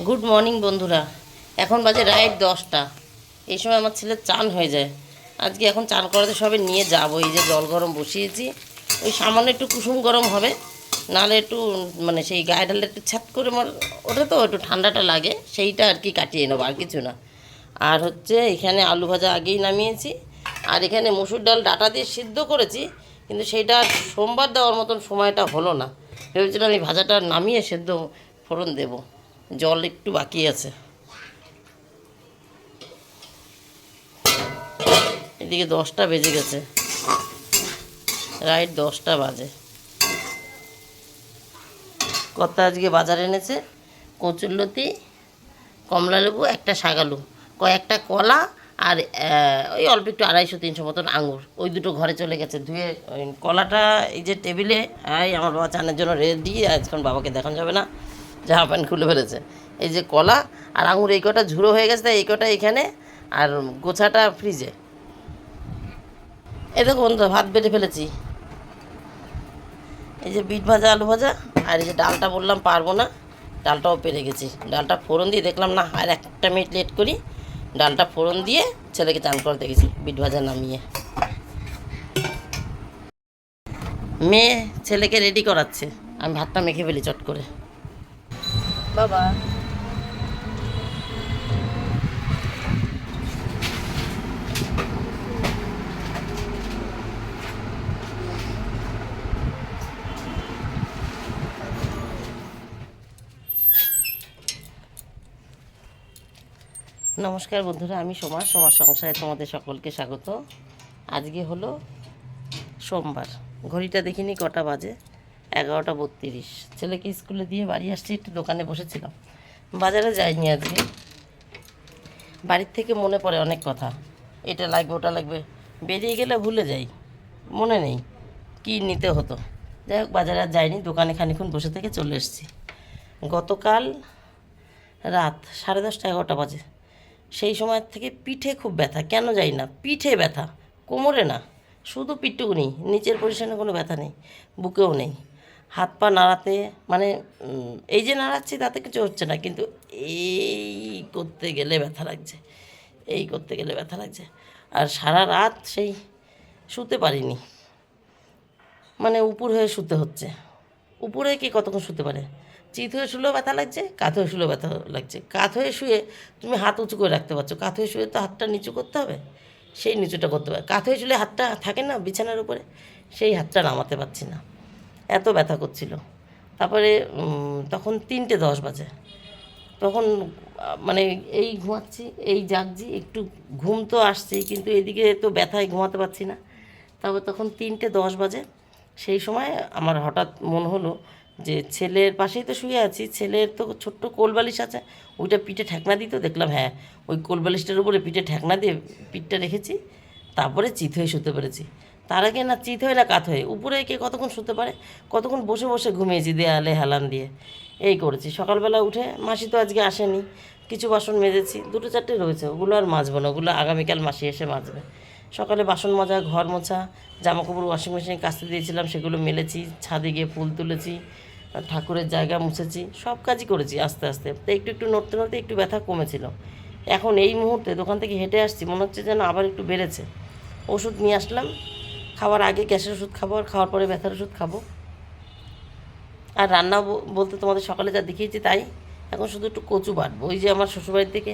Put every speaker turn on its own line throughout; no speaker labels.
Good morning বন্ধুরা। এখন বাজে রাইট দশটা। এই সময় আমার ছেলের চান হয়ে যায়। আজকে এখন চান করাতে সবে নিয়ে যাব। এই যে জল গরম বসিয়েছি। ওই সামান্য একটু কুসুম গরম হবে। নাহলে একটু মানে সেই গায়ে ঢালে একটু ছ্যাত করে মার, ওটা তো একটু ঠান্ডাটা লাগে। সেইটা আর কি কাটিয়ে নেব, আর কিছু না। আর হচ্ছে এখানে আলু ভাজা আগেই নামিয়েছি। আর এখানে মুসুর ডাল ডাটা দিয়ে সিদ্ধ করেছি। কিন্তু সেইটা সোমবার দেওয়ার মতন সময়টা হলো না। ভেবেছিলাম এই ভাজাটা নামিয়ে সেদ্ধ ফোড়ন দেবো। জল একটু বাকি আছে। এদিকে দশটা বেজে গেছে। রাইট দশটা বাজে। কত আজকে বাজার এনেছে, কচুরলতি কমলা লেবু একটা শাগালু কয়েকটা কলা আর ওই অল্প একটু আড়াইশো, তিনশো মতন আঙুর। ওই দুটো ঘরে চলে গেছে। ধুয়ে কলাটা এই যে টেবিলে এই আমার বাবা চানের জন্য রেডি আজকাল বাবাকে দেখানো যাবে না। জামা প্যান্ট খুলে ফেলেছে। এই যে কলা আর আঙুর, এই কটা ঝুড়ো হয়ে গেছে তাই এই কটা এখানে আর গোছাটা ফ্রিজে এই দেখো বন্ধু ভাত বেড়ে ফেলেছি। এই যে বিট ভাজা, আলু ভাজা আর এই যে ডালটা বললাম পারব না, ডালটাও পেরে গেছি। ডালটা ফোড়ন দিয়ে দেখলাম না, আর একটা মিনিট লেট করি, ডালটা ফোড়ন দিয়ে ছেলেকে চান করতে গেছি বিট ভাজা নামিয়ে। মেয়ে ছেলেকে রেডি করাচ্ছে। আমি ভাতটা মেখে ফেলি চট করে। বাবা নমস্কার বন্ধুরা, আমি সোমা সোমার সংসারে তোমাদের সকলকে স্বাগত। আজকে হলো সোমবার, ঘড়িটা দেখিনি কটা বাজে। এগারোটা বত্রিশ। ছেলেকে স্কুলে দিয়ে বাড়ি আসছি একটু দোকানে বসেছিলাম। বাজারে যাইনি আজকে। বাড়ির থেকে মনে পড়ে অনেক কথা। এটা লাগবে, ওটা লাগবে। বেরিয়ে গেলে ভুলে যাই। মনে নেই কি নিতে হতো। যাই হোক, বাজারে আর যাইনি। দোকানে খানিক্ষণ বসে থেকে চলে এসেছি। গতকাল রাত সাড়ে দশটা এগারোটা বাজে। সেই সময় থেকে পিঠে খুব ব্যথা। কেন যাই না। পিঠে ব্যথা। কোমরে না। শুধু পিঠটুকুনি। নিচের পজিশনে কোনো ব্যথা নেই। বুকেও নেই। হাত পা নাড়াতে মানে এই যে নাড়াচ্ছি তাতে কিছু হচ্ছে না, কিন্তু এই করতে গেলে ব্যথা লাগছে, এই করতে গেলে ব্যথা লাগছে। আর সারা রাত সেই শুতে পারিনি মানে উপর হয়ে শুতে হচ্ছে। উপরে কি কতক্ষণ শুতে পারে? চিত হয়ে শুলেও ব্যথা লাগছে, কাত হয়ে শুলেও ব্যথা লাগছে। কাত হয়ে শুয়ে তুমি হাত উঁচু করে রাখতে পারছ, কাত হয়ে শুয়ে তো হাতটা নিচু করতে হবে, সেই নিচুটা করতে হবে কাত হয়ে শুলে হাতটা থাকে না বিছানার উপরে, সেই হাতটা নামাতে পারছি না। এত ব্যথা করছিল। তারপরে তখন তিনটে দশ বাজে। তখন মানে এই ঘুমাচ্ছি, এই জাগছি, একটু ঘুম তো আসছি, কিন্তু এদিকে তো ব্যথায় ঘুমাতে পারছি না। তারপর তখন তিনটে দশ বাজে। সেই সময় আমার হঠাৎ মনে হলো যে, ছেলের পাশেই তো শুয়ে আছি, ছেলের তো ছোট্ট কোলবালিশ আছে, ওইটা পিঠে ঠেকনা দিত দেখলাম হ্যাঁ ওই কোলবালিশটার উপরে পিঠে ঠেকনা দিয়ে পিঠটা রেখেছি, তারপরে চিত হয়ে শুতে পেরেছি। তার আগে না চিত হয়ে না কাত হয়ে? উপরে কে কতক্ষণ শুতে পারে? কতক্ষণ বসে বসে ঘুমিয়েছি দেয়ালে হেলান দিয়ে। এই করেছি। সকালবেলা উঠে মাসি তো আজকে আসেনি। কিছু বাসন মেজেছি। দুটো চারটে রয়েছে। ওগুলো আর মাজবো না। ওগুলো আগামীকাল মাসি এসে মাজবে। সকালে বাসন মাজা, ঘর মোছা জামা কাপড় ওয়াশিং মেশিনে কাচতে দিয়েছিলাম। সেগুলো মেলেছি। ছাদে গিয়ে ফুল তুলেছি। ঠাকুরের জায়গা মুছেছি। সব কাজই করেছি আস্তে আস্তে। তো একটু একটু নড়তে নড়তে একটু ব্যথা কমেছিল। এখন এই মুহূর্তে দোকান থেকে হেঁটে আসছি। মনে হচ্ছে যেন আবার একটু বেড়েছে। ওষুধ নিয়ে আসলাম। খাওয়ার আগে গ্যাসের ওষুধ খাব আর খাওয়ার পরে ব্যথার ওষুধ খাব। আর রান্না বলতে তোমাদের সকালে যা দেখিয়েছি তাই। এখন শুধু একটু কচু বাটবো। ওই যে আমার শ্বশুরবাড়ির থেকে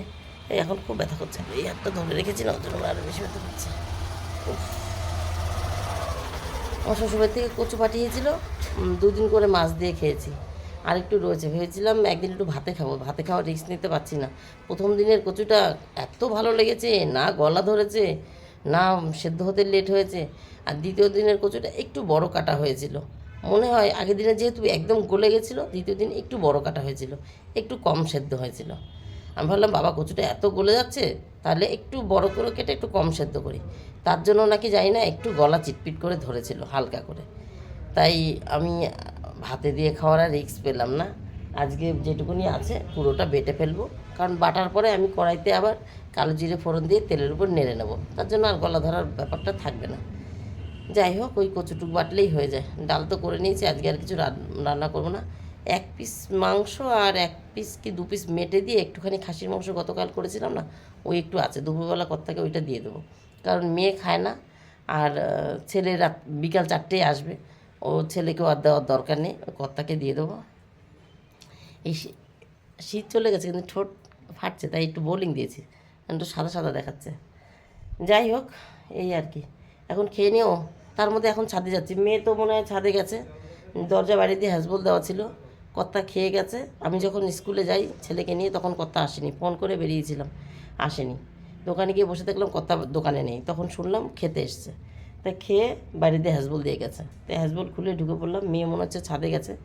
এখন খুব ব্যথা করছে। এই হাতটা ধরে রেখেছি না ওর জন্য আরও বেশি ব্যথা করছে। আমার শ্বশুরবাড়ি থেকে কচু পাঠিয়েছিল দুদিন করে মাছ দিয়ে খেয়েছি। আর একটু রয়েছে, ভেবেছিলাম একদিন একটু ভাতে খাব। ভাতে খাওয়ার রিস্ক নিতে পারছি না। প্রথম দিনের কচুটা এত ভালো লেগেছে, না গলা ধরেছে না সেদ্ধ হতে লেট হয়েছে আর দ্বিতীয় দিনের কচুটা একটু বড় কাটা হয়েছিল। মনে হয় আগের দিনে যেহেতু একদম গলে গেছিল, দ্বিতীয় দিন একটু বড় কাটা হয়েছিল, একটু কম সেদ্ধ হয়েছিল। আমি ভাবলাম, বাবা, কচুটা এত গলে যাচ্ছে, তাহলে একটু বড় করে কেটে একটু কম সেদ্ধ করি। তার জন্য নাকি জানি না, একটু গলা চিটপিট করে ধরেছিল হালকা করে। তাই আমি ভাতে দিয়ে খাওয়ার আর রিস্ক পেলাম না। আজকে যেটুকুনি আছে পুরোটা বেটে ফেলব। কারণ বাটার পরে আমি কড়াইতে আবার কালো জিরে ফোড়ন দিয়ে তেলের উপর নেড়ে নেব। তার জন্য আর গলা ধরার ব্যাপারটা থাকবে না। যাই হোক, ওই কচুটুক বাটলেই হয়ে যায়। ডাল তো করে নিয়েছি, আজকে আর কিছু রান- রান্না করব না। এক পিস মাংস আর এক পিস কি দু পিস মেটে দিয়ে একটুখানি খাসির মাংস গতকাল করেছিলাম না, ওই একটু আছে। দুপুরবেলা কর্তাকে ওইটা দিয়ে দেবো। কারণ মেয়ে খায় না, আর ছেলে রাত বিকাল চারটেই আসবে। ও ছেলেকেও আর দেওয়ার দরকার নেই, কর্তাকে দিয়ে দেবো। এই শীত চলে গেছে, কিন্তু ঠোঁট ফাটছে, তাই একটু বোলিং দিয়েছি। একটু সাদা সাদা দেখাচ্ছে। যাই হোক, এই আর কি। এখন খেয়ে নিও। তার মধ্যে এখন ছাদে যাচ্ছি। মেয়ে তো মনে হয় ছাদে গেছে। দরজা বাইরে দিয়ে হ্যাসবল দেওয়া ছিল। কর্তা খেয়ে গেছে। আমি যখন স্কুলে যাই ছেলেকে নিয়ে, তখন কর্তা আসেনি। ফোন করে বেরিয়েছিলাম। আসেনি। দোকানে গিয়ে বসে দেখলাম কর্তা দোকানে নেই। তখন শুনলাম খেতে এসছে। তা খেয়ে বাইরে দিয়ে হ্যাসবল দিয়ে গেছে। তাই হ্যাসবল খুলে ঢুকে পড়লাম। মেয়ে মনে হচ্ছে ছাদে গেছে।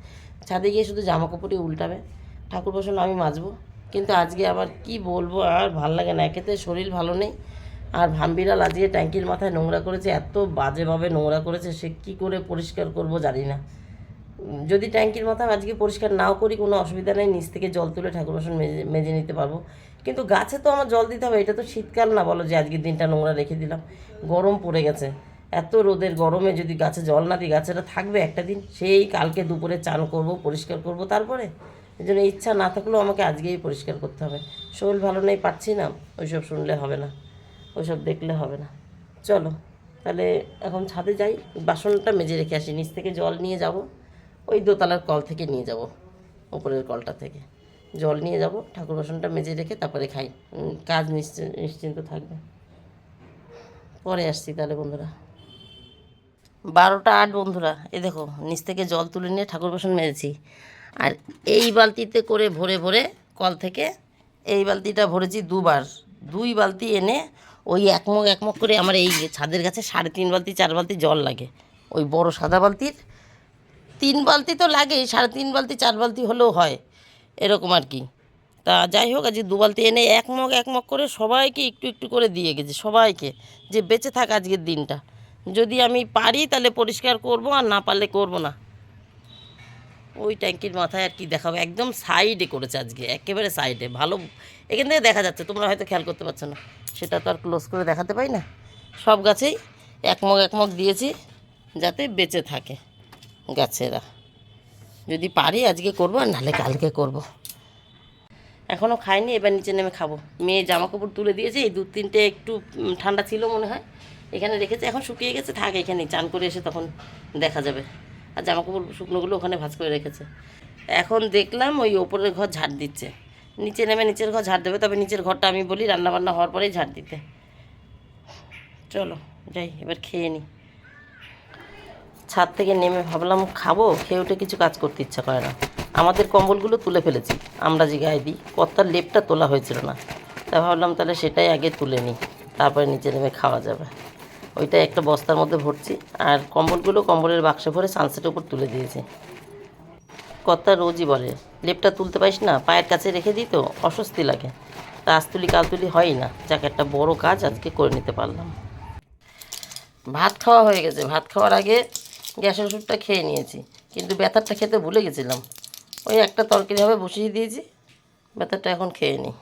ছাদে গিয়ে শুধু জামা কাপড়ই উল্টাবে। ঠাকুর বসুন আমি মাজবো। কিন্তু আজকে আবার কি বলব, আর ভালো লাগে না। একেতে শরীর ভালো নেই। আর ভাম্বিরা লাগিয়ে ট্যাঙ্কির মাথায় নোংরা করেছে, এত বাজেভাবে নোংরা করেছে, সে কি করে পরিষ্কার করব জানি না। যদি ট্যাঙ্কির মাথা আজকে পরিষ্কার নাও করি, কোনো অসুবিধা নেই, নিচ থেকে জল তুলে ঠাকুর বাসন মেজে নিতে পারব। কিন্তু গাছে তো আমার জল দিতে হবে, এটা তো শীতকাল না, বলো যে আজকের দিনটা নোংরা রেখে দিলাম। গরম পড়ে গেছে। এত রোদের গরমে যদি গাছে জল না দিই গাছেরা থাকবে একটা দিন, সেই কালকে দুপুরে চান করব, পরিষ্কার করব, তারপরে এই জন্য ইচ্ছা না থাকলেও আমাকে আজকেই পরিষ্কার করতে হবে। শরীর ভালো নেই পাচ্ছি না, ওইসব শুনলে হবে না, ওইসব দেখলে হবে না। চলো, তাহলে এখন ছাদে যাই, বাসনটা মেজে রেখে আসি, নিচ থেকে জল নিয়ে যাব, ওই দোতলার কল থেকে নিয়ে যাব উপরের কলটা থেকে। জল নিয়ে যাব, ঠাকুর বাসনটা মেজে রেখে তারপরে খাই কাজ নিশ্চিন্ত থাকবে। পরে আসছি তাহলে বন্ধুরা। বারোটা আট বন্ধুরা এ দেখো, নিচ থেকে জল তুলে নিয়ে ঠাকুর বাসন মেরেছি আর এই বালতিতে করে ভরে ভরে কল থেকে এই বালতিটা ভরেছি দুবার। দুই বালতি এনে ওই একমগ একমগ করে আমার এই ছাদের কাছে সাড়ে তিন বালতি, চার বালতি জল লাগে। ওই বড় সাদা বালতির। তিন বালতি তো লাগেই, সাড়ে তিন বালতি, চার বালতি হলেও হয়। এরকম আর কি। তা যাই হোক, আজকে দু বালতি এনে এক মগ করে সবাইকে একটু একটু করে দিয়ে গেছি, সবাইকে। যে বেঁচে থাক আজকের দিনটা। যদি আমি পারি তাহলে পরিষ্কার করব, আর না পারলে করব না। ওই ট্যাঙ্কির মাথায় আর কি দেখাবো। একদম সাইডে করেছে আজকে, একেবারে সাইডে ভালো, এখান থেকে দেখা যাচ্ছে, তোমরা হয়তো খেয়াল করতে পারছ না। সেটা তো আর ক্লোজ করে দেখাতে পাই না। সব গাছেই একমগ একমগ দিয়েছি, যাতে বেঁচে থাকে গাছেরা। যদি পারি আজকে করব, আর নাহলে কালকে করব। এখনও খাইনি, এবার নিচে নেমে খাব। মেয়ে জামা কাপড় তুলে দিয়েছে, এই দু তিনটে একটু ঠান্ডা ছিল মনে হয়। এখানে রেখেছে, এখন শুকিয়ে গেছে, থাকে এখানে চান করে এসে তখন দেখা যাবে। আর জামা কাপড় শুকনোগুলো ওখানে ভাঁজ করে রেখেছে। এখন দেখলাম ওই ওপরের ঘর ঝাড় দিচ্ছে। নিচে নেমে নিচের ঘর ঝাড় দেবে, তবে নিচের ঘরটা আমি বলি রান্নাবান্না হওয়ার পরেই ঝাড় দিতে। চলো, যাই, এবার খেয়ে নিই ছাদ থেকে নেমে ভাবলাম খাব, খেয়ে উঠে কিছু কাজ করতে ইচ্ছা করে না। আমাদের কম্বলগুলো তুলে ফেলেছি, আমরা যে গায়ে দিই, কর্তার লেপটা তোলা হয়েছিল না। তা ভাবলাম তাহলে সেটাই আগে তুলে নিই, তারপরে নিচে নেমে খাওয়া যাবে। ওইটা একটা বস্তার মধ্যে ভরছি। আর কম্বলগুলো কম্বলের বাক্সে ভরে সানসেটের উপর তুলে দিয়েছি। কর্তা রোজই বলে, লেপটা তুলতে পারিস না, পায়ের কাছে রেখে দিই তো, অস্বস্তি লাগে। তা কাল তুলি হয়ই না, যাক একটা বড় কাজ আজকে করে নিতে পারলাম। ভাত খাওয়া হয়ে গেছে। ভাত খাওয়ার আগে গ্যাসের ওষুধটা খেয়ে নিয়েছি, কিন্তু ব্যথারটা খেতে ভুলে গেছিলাম। ওই একটা তরকারি হবে বসিয়ে দিয়েছি ব্যথারটা এখন খেয়ে নিই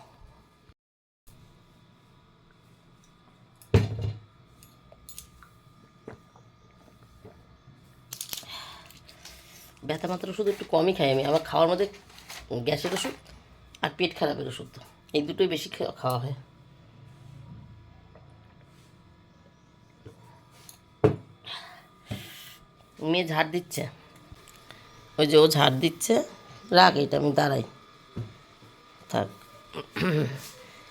ব্যথা মাত্র ওষুধ একটু কমই খাই আমি। আমার খাওয়ার মধ্যে গ্যাসের ওষুধ আর পেট খারাপের ওষুধ। এই দুটোই বেশি খাওয়া হয়। মেয়ে ঝাড় দিচ্ছে। ওই যে ও ঝাড় দিচ্ছে। রাখ, এটা আমি দাঁড়াই। থাক।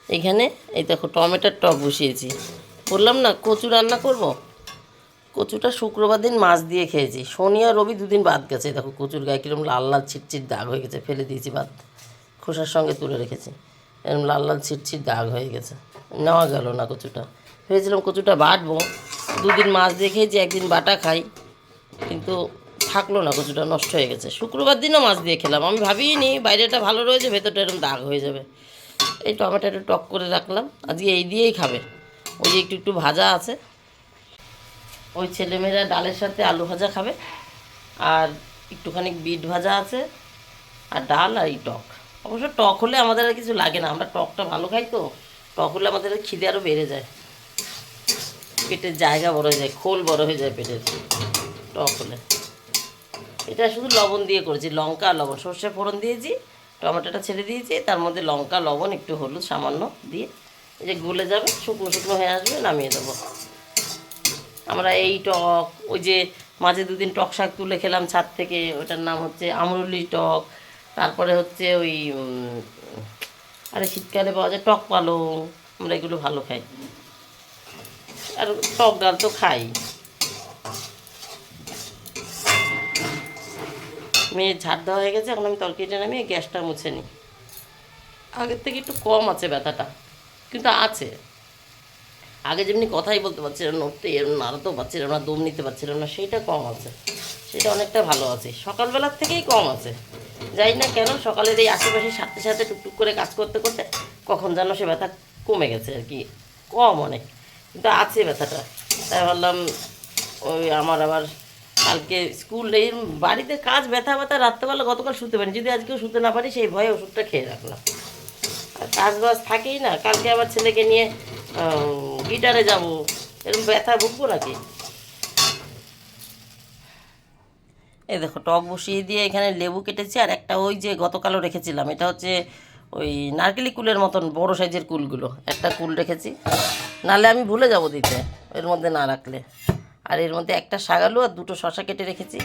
এখানে এই দেখো টমেটোর টক বসিয়েছি। বললাম না, কচু রান্না করব? কচুটা শুক্রবার দিন মাছ দিয়ে খেয়েছি। শনি আর রবি দুদিন বাদ গেছে। দেখো কচুর গায়ে কিরম লাল লাল ছিটছিট দাগ হয়ে গেছে। ফেলে দিয়েছি বাদ খোসার সঙ্গে তুলে রেখেছি। এরকম লাল লাল ছিটছিট দাগ হয়ে গেছে। নেওয়া গেল না কচুটা। ভেবেছিলাম কচুটা বাটবো। দুদিন মাছ দিয়ে খেয়েছি, একদিন বাটা খাই। কিন্তু থাকল না, কচুটা নষ্ট হয়ে গেছে। শুক্রবার দিনও মাছ দিয়ে খেলাম। আমি ভাবিনি বাইরেটা ভালো রয়েছে, ভেতরটা এরকম দাগ হয়ে যাবে। এই টমেটোটা টক করে রাখলাম। আজকে এই দিয়েই খাবে। ওই যে একটু একটু ভাজা আছে। ওই ছেলেমেয়েরা ডালের সাথে আলু ভাজা খাবে, আর একটুখানি বিট ভাজা আছে, আর ডাল আর এই টক। অবশ্য টক হলে আমাদের আর কিছু লাগে না, আমরা টকটা ভালো খাই তো, টক হলে আমাদের খিদে আরও বেড়ে যায়। পেটের জায়গা বড় হয়ে যায়, খোল বড় হয়ে যায় পেটের। টক হলে। এটা শুধু লবণ দিয়ে করেছি, লঙ্কা লবণ। সর্ষে ফোড়ন দিয়েছি, টমেটোটা ছেড়ে দিয়েছি, তার মধ্যে লঙ্কা, লবণ, একটু হলুদ সামান্য দিয়ে, এই যে গলে যাবে, শুকনো শুকনো হয়ে আসবে, নামিয়ে দেবো। আমরা এই টক, ওই যে মাঝে দুদিন টক শাক তুলে খেলাম ছাদ থেকে, ওটার নাম হচ্ছে আমরুলি টক, তারপরে হচ্ছে ওই আরে শীতকালে পাওয়া যায় টক পালং, আমরা এগুলো ভালো খাই। আর টক ডাল তো খাই। মেয়ে ঝাড় দেওয়া হয়ে গেছে, এখন আমি তরকারিটা নামিয়ে গ্যাসটা মুছে নিই। আগের থেকে একটু কম আছে ব্যথাটা, কিন্তু আছে। আগে যেমনি কথাই বলতে পারছিলাম না, উঠতে এরম নাড়াতেও পারছিলাম না, দম নিতে পারছিলাম না, সেইটা কম আছে। সেটা অনেকটা ভালো আছে। সকালবেলার থেকেই কম আছে। যাই না কেন, সকালের এই আশেপাশে সাথে সাথে টুকটুক করে কাজ করতে করতে কখন যেন সে ব্যথা কমে গেছে আর কি। কম অনেক। কিন্তু আছে ব্যথাটা। তাই ভাবলাম, ওই আমার আবার কালকে স্কুল এই বাড়িতে কাজ ব্যথা ব্যথা রাত্রেবেলা গতকাল শুতে পারি যদি আজকেও শুতে না পারি, সেই ভয়ে ওষুধটা খেয়ে রাখলাম। আর কাজ বাজ থাকেই না। কালকে আবার ছেলেকে নিয়ে গিটারে যাব। এরকম ব্যথা ভুগবো নাকি? এই দেখো, টক বসিয়ে দিয়ে এখানে লেবু কেটেছি, আর একটা ওই যে গতকালও রেখেছিলাম, এটা হচ্ছে ওই নারকেলি কুলের মতন বড় সাইজের কুলগুলো। একটা কুল রেখেছি। নালে আমি ভুলে যাব দিতে, এর মধ্যে না রাখলে। আর এর মধ্যে একটা শাগালু আর দুটো শশা কেটে রেখেছি।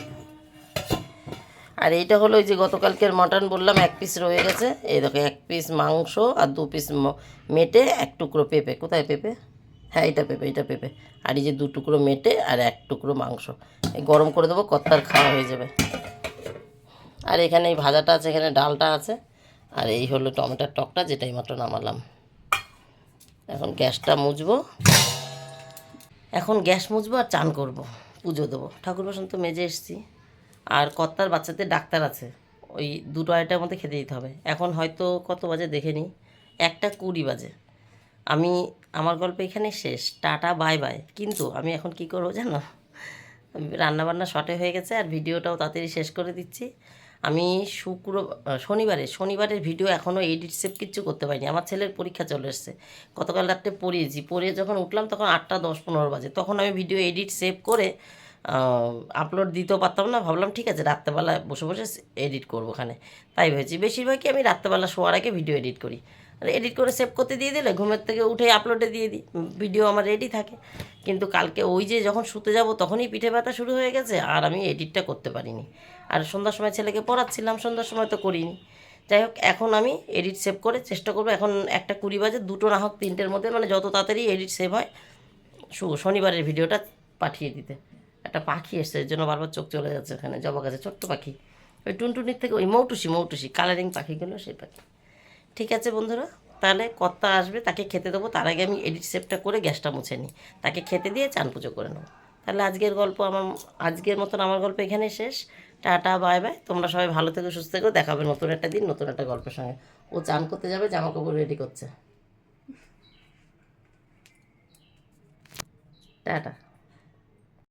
আর এইটা হলো ওই যে গতকালকের মাটন বললাম, এক পিস রয়ে গেছে। এই দেখো, এক পিস মাংস আর দু পিস মেটে এক টুকরো পেঁপে। কোথায় পেঁপে? হ্যাঁ এটা পেঁপে এটা পেঁপে। আর এই যে দু টুকরো মেটে আর এক টুকরো মাংস। এই গরম করে দেবো, কত্তার খাওয়া হয়ে যাবে। আর এখানে এই ভাজাটা আছে, এখানে ডালটা আছে। আর এই হলো টমেটোর টকটা, যেটাই মাত্র নামালাম। এখন গ্যাসটা মুছবো। এখন গ্যাস মুছবো আর চান করব, পুজো দেবো। ঠাকুর বাসন তো মেজে এসেছি। আর কর্তার বাচ্চাদের ডাক্তার আছে। ওই দুটো আড়াইটার মধ্যে খেতে দিতে হবে। এখন হয়তো কত বাজে দেখে নিই। একটা কুড়ি বাজে। আমি, আমার গল্প এখানে শেষ। টাটা বাই বাই কিন্তু আমি এখন কি করব জানো? রান্নাবান্না শর্টে হয়ে গেছে আর ভিডিওটাও তাড়াতাড়ি শেষ করে দিচ্ছি। আমি শুক্র, শনিবারে, শনিবারের ভিডিও এখনও এডিট সেভ কিচ্ছু করতে পারিনি। আমার ছেলের পরীক্ষা চলে এসছে। গতকাল রাত্রে পড়িয়েছি। পড়িয়ে যখন উঠলাম তখন আটটা দশ পনেরো বাজে। তখন আমি ভিডিও এডিট সেভ করে আপলোড দিতেও পারতাম না। ভাবলাম ঠিক আছে রাত্রেবেলা বসে বসে এডিট করব ওখানে। তাই ভেবেছি, বেশিরভাগই আমি রাত্রেবেলা শোয়ার আগে ভিডিও এডিট করি। এডিট করে সেভ করতে দিয়ে দিলে ঘুমের থেকে উঠে আপলোডে দিয়ে দিই। ভিডিও আমার রেডি থাকে। কিন্তু কালকে ওই যে যখন শুতে যাব তখনই পিঠে ব্যথা শুরু হয়ে গেছে আর আমি এডিটটা করতে পারিনি। আর সন্ধ্যার সময় ছেলেকে পড়াচ্ছিলাম, সন্ধ্যার সময় তো করিনি। যাই হোক, এখন আমি এডিট সেভ করে চেষ্টা করব। এখন একটা কুড়ি বাজে, দুটো না হোক তিনটের মধ্যে মানে যত তাড়াতাড়ি এডিট সেভ হয়, শু- শনিবারের ভিডিওটা পাঠিয়ে দিতে। একটা পাখি এসছে, এর জন্য বারবার চোখ চলে যাচ্ছে ওখানে জবা গাছে ছোট্ট পাখি। ওই টুনটুনির থেকে ওই মৌটুসি মৌটুসি কালারিং পাখিগুলো সেই পাখি। ঠিক আছে বন্ধুরা, তাহলে কর্তা আসবে, তাকে খেতে দেবো। তার আগে আমি এডিট সেভটা করে গ্যাসটা মুছে নিই। তাকে খেতে দিয়ে চান পুজো করে নেব। তাহলে আজকের গল্প আমার, আজকের মতন আমার গল্প এখানে শেষ। Tata, bye bye. তোমরা সবাই ভালো থেকো, সুস্থ থেকো। দেখাবে নতুন একটা দিন, নতুন একটা গল্পের সঙ্গে। ও চান করতে যাবে জামা কাপড় রেডি করছে। টাটা।